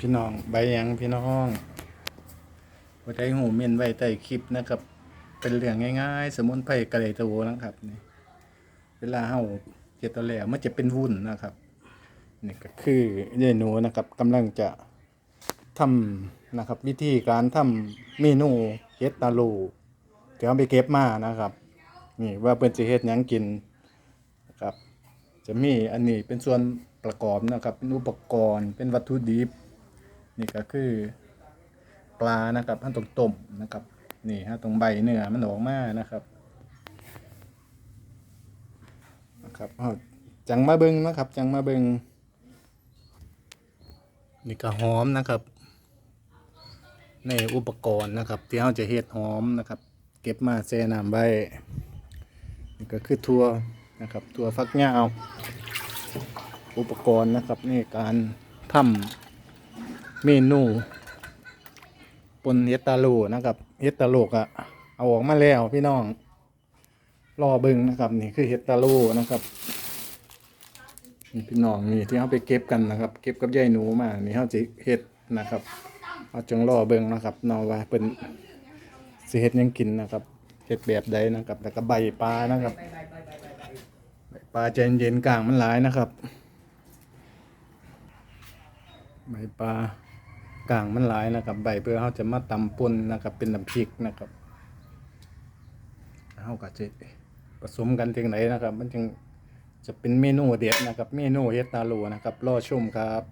พี่น้องใบยังพี่น้องบ่ได้หูเม่นไว้ใต้คลิปนะครับ เป็นเรื่องง่ายๆ สมุนไพรกระเลยตะโวนะครับนี่เวลาเฮาเฮ็ดตัวแล้วมันจะเป็นวุ้นนะครับนี่ก็คือยายหนูนะครับกำลังจะทำนะครับ วิธีการทำเมนูเฮ็ดตาลูที่เอาไปเก็บมานะครับนี่ว่าเพิ่นสิเฮ็ดยังกินนะครับ จะมีอันนี้เป็นส่วนประกอบนะครับ เป็นอุปกรณ์เป็นวัตถุดิบ นี่ก็คือปลานะครับท่านต้องต้มนะครับนี่ฮะตรงใบเนื้อมันออกมานะครับนะครับเอาจังมาเบิงนะครับ จังมาเบิงนี่ก็หอมนะครับ ในอุปกรณ์นะครับ ที่เราจะเฮ็ดหอมนะครับ เก็บมาแช่น้ำไว้นี่ก็คือทัวนะครับทัวฟักยาวอุปกรณ์นะครับในการทำ เมนูปนเฮตาโลนะครับเฮตาโลกอะเอาออกมาแล้วพี่น้อง รอเบิงนะครับนี่คือเฮตาโลนะครับนี่พี่น้องนี่ที่เขาไปเก็บกันนะครับ เก็บกับยายหนูมานี่เขาจะเฮ็ดนะครับเอาจงรอเบิงนะครับนอว่าเป็นสิเฮ็ดยังกินนะครับเฮ็ดแบบใดนะครับ แล้วก็ใบปลานะครับใบปลาใจเย็นๆกลางมันหลายนะครับใบปลา กลางมันหลายนะครับ ใบเพื่อเขาจะมาตำป่นนะครับ เป็นน้ำพริกนะครับเขาก็จะผสมกันถึงไหนนะครับ มันจึงจะเป็นเมนูเด็ดนะครับ เมนูเฮตาโลนะครับ รอชมครับ